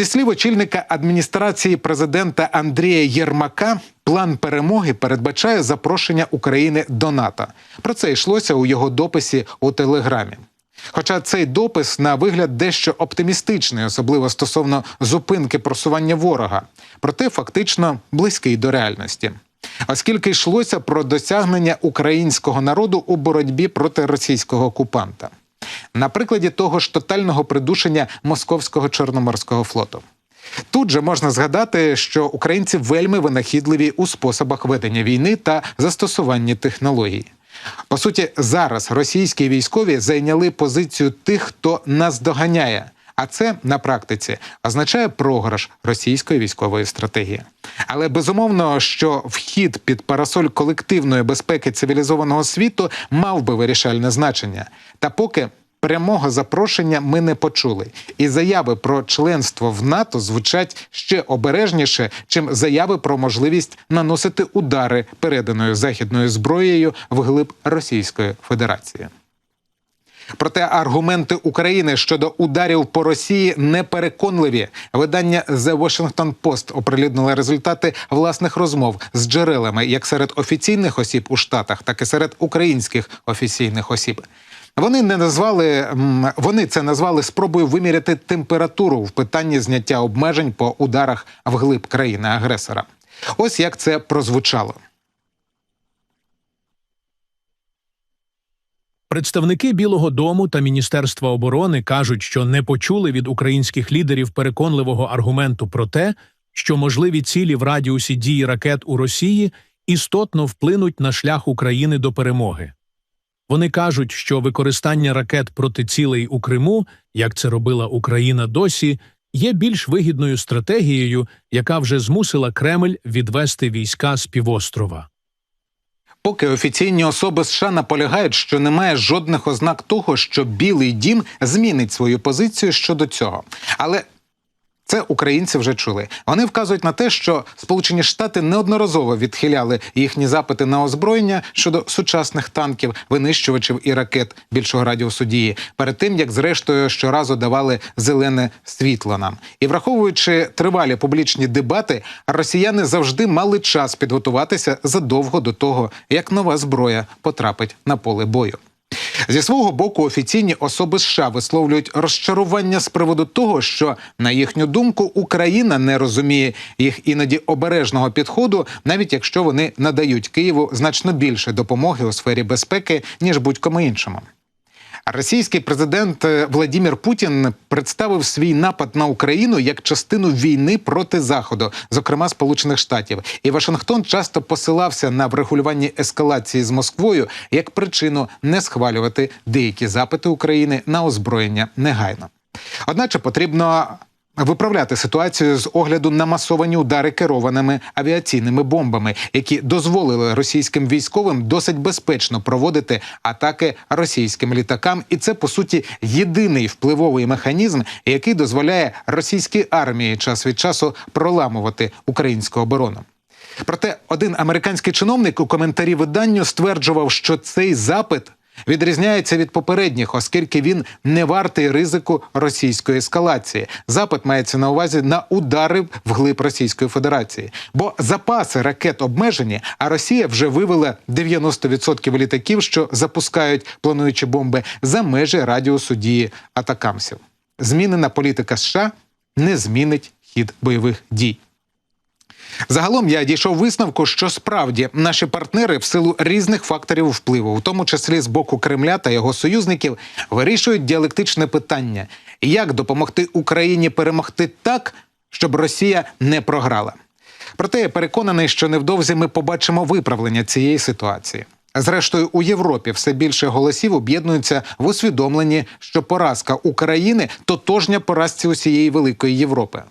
Зі слів очільника адміністрації президента Андрія Єрмака, план перемоги передбачає запрошення України до НАТО. Про це йшлося у його дописі у телеграмі. Хоча цей допис на вигляд дещо оптимістичний, особливо стосовно зупинки просування ворога, проте фактично близький до реальності. Оскільки йшлося про досягнення українського народу у боротьбі проти російського окупанта, на прикладі того ж тотального придушення московського чорноморського флоту. Тут же можна згадати, що українці вельми винахідливі у способах ведення війни та застосування технологій. По суті, зараз російські військові зайняли позицію тих, хто нас доганяє. А це на практиці означає програш російської військової стратегії. Але безумовно, що вхід під парасоль колективної безпеки цивілізованого світу мав би вирішальне значення. Та поки прямого запрошення ми не почули, і заяви про членство в НАТО звучать ще обережніше, чим заяви про можливість наносити удари переданою західною зброєю вглиб Російської Федерації. Проте аргументи України щодо ударів по Росії непереконливі. Видання The Washington Post оприлюднило результати власних розмов з джерелами як серед офіційних осіб у Штатах, так і серед українських офіційних осіб. Вони не назвали вони це назвали спробою виміряти температуру в питанні зняття обмежень по ударах вглиб країни агресора. Ось як це прозвучало. Представники Білого Дому та Міністерства оборони кажуть, що не почули від українських лідерів переконливого аргументу про те, що можливі цілі в радіусі дії ракет у Росії істотно вплинуть на шлях України до перемоги. Вони кажуть, що використання ракет проти цілей у Криму, як це робила Україна досі, є більш вигідною стратегією, яка вже змусила Кремль відвести війська з півострова. Поки офіційні особи США наполягають, що немає жодних ознак того, що Білий Дім змінить свою позицію щодо цього, але це українці вже чули. Вони вказують на те, що Сполучені Штати неодноразово відхиляли їхні запити на озброєння щодо сучасних танків, винищувачів і ракет більшого радіусу дії, перед тим як зрештою щоразу давали зелене світло нам. І враховуючи тривалі публічні дебати, росіяни завжди мали час підготуватися задовго до того, як нова зброя потрапить на поле бою. Зі свого боку офіційні особи США висловлюють розчарування з приводу того, що на їхню думку Україна не розуміє їх іноді обережного підходу, навіть якщо вони надають Києву значно більше допомоги у сфері безпеки ніж будь-кому іншому. Російський президент е, Владимир Путін представив свій напад на Україну як частину війни проти заходу, зокрема Сполучених Штатів, і Вашингтон часто посилався на врегулювання ескалації з Москвою як причину не схвалювати деякі запити України на озброєння негайно. Одначе потрібно виправляти ситуацію з огляду на масовані удари керованими авіаційними бомбами, які дозволили російським військовим досить безпечно проводити атаки російським літакам, і це по суті єдиний впливовий механізм, який дозволяє російській армії час від часу проламувати українську оборону. Проте один американський чиновник у коментарі виданню стверджував, що цей запит відрізняється від попередніх, оскільки він не вартий ризику російської ескалації. Запит мається на увазі на удари вглиб Російської Федерації, бо запаси ракет обмежені, а Росія вже вивела 90% літаків, що запускають плануючі бомби за межі радіусу дії атакамсів. Змінена політика США не змінить хід бойових дій. Загалом я дійшов висновку, що справді наші партнери в силу різних факторів впливу, в тому числі з боку Кремля та його союзників, вирішують діалектичне питання: як допомогти Україні перемогти так, щоб Росія не програла. Проте я переконаний, що невдовзі ми побачимо виправлення цієї ситуації. Зрештою, у Європі все більше голосів об'єднуються в усвідомленні, що поразка України тотожня поразці усієї великої Європи.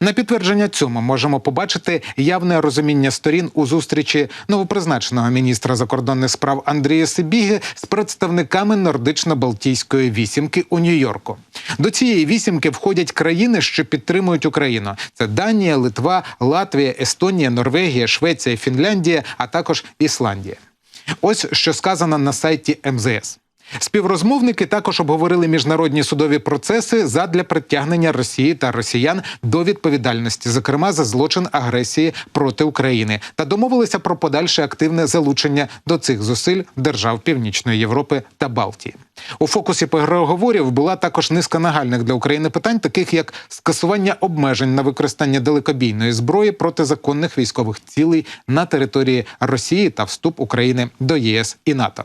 На підтвердження цьому можемо побачити явне розуміння сторін у зустрічі новопризначеного міністра закордонних справ Андрія Сибіги з представниками нордично-балтійської вісімки у Нью-Йорку. До цієї вісімки входять країни, що підтримують Україну: це Данія, Литва, Латвія, Естонія, Норвегія, Швеція, Фінляндія, а також Ісландія. Ось що сказано на сайті МЗС. Співрозмовники також обговорили міжнародні судові процеси задля притягнення Росії та росіян до відповідальності, зокрема за злочин агресії проти України, та домовилися про подальше активне залучення до цих зусиль держав Північної Європи та Балтії. У фокусі переговорів була також низка нагальних для України питань, таких як скасування обмежень на використання далекобійної зброї проти законних військових цілей на території Росії та вступ України до ЄС і НАТО.